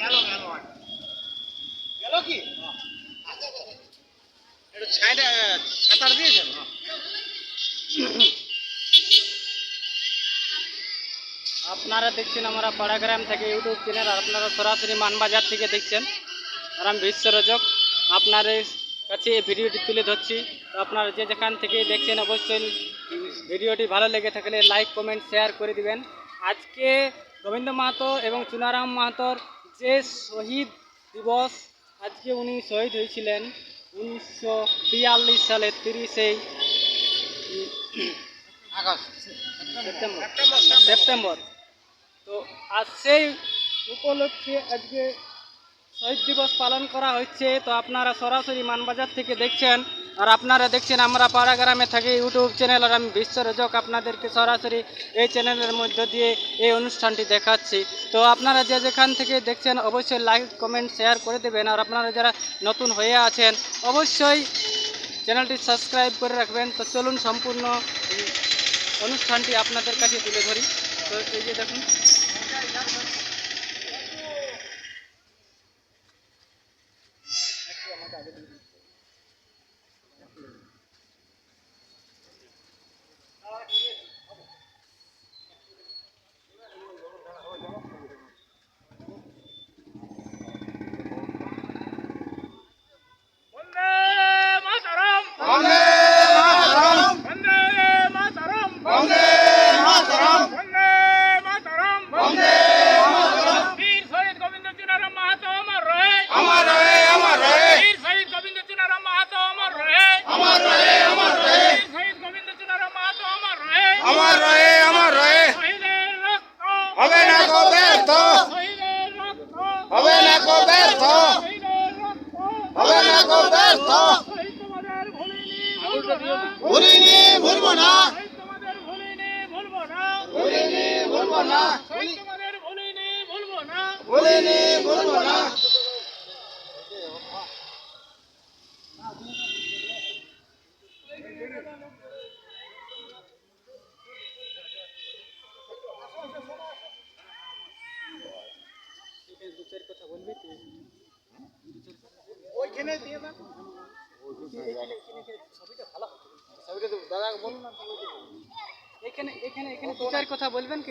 গেল গেল গেল কি? একটু ছাইটা সাঁতার দিয়েছেন আপনারা দেখছেন আমরা পাড়াগ্রাম থেকে ইউটিউব চ্যানেল আর আপনারা সরাসরি মানবাজার থেকে দেখছেন। আর আমি বিশ্বরজক আপনাদের কাছে এই ভিডিওটি তুলে ধরছি। তো আপনারা যে যেখান থেকে দেখছেন অবশ্যই ভিডিওটি ভালো লেগে থাকলে লাইক কমেন্ট শেয়ার করে দিবেন। আজকে রবীন্দ্র মাহাতো এবং চুনারাম মাহাতোর যে শহীদ দিবস আজকে উনি শহীদ হয়েছিলেন উনিশশো বিয়াল্লিশ সালে তিরিশে সেপ্টেম্বর। সেপ্টেম্বর। তো আর সেই উপলক্ষে আজকে শহীদ দিবস পালন করা হচ্ছে। তো আপনারা সরাসরি মানবাজার থেকে দেখছেন আর আপনারা দেখছেন আমরা পাড়াগ্রামে থাকি ইউটিউব চ্যানেল আর আমি বিশ্বরজক আপনাদেরকে সরাসরি এই চ্যানেলের মধ্য দিয়ে এই অনুষ্ঠানটি দেখাচ্ছি। তো আপনারা যে যেখান থেকে দেখছেন অবশ্যই লাইক, কমেন্ট, শেয়ার করে দেবেন আর আপনারা যারা নতুন হয়ে আছেন অবশ্যই চ্যানেলটি সাবস্ক্রাইব করে রাখবেন। তো চলুন সম্পূর্ণ অনুষ্ঠানটি আপনাদের কাছে তুলে ধরি। তো এই যে দেখুন। activity. না ভুলিনি ভুলবো না দু চার কথা বলবে কি ওইখানে দিয়ে দাও। ছবিটা তো দাদা বলুন না এখানে এখানে এখানে দু চার কথা বলবেন কি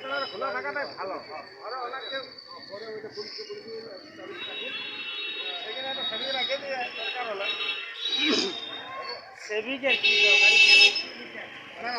খোলা থাকাটাই ভালো। আরও অনেকে পরে ওইটা পরিষ্কার করে দিয়ে এখানে একটা ছবি রাখে দিয়ে দরকার হলো। সেভিকের কি দরকার? না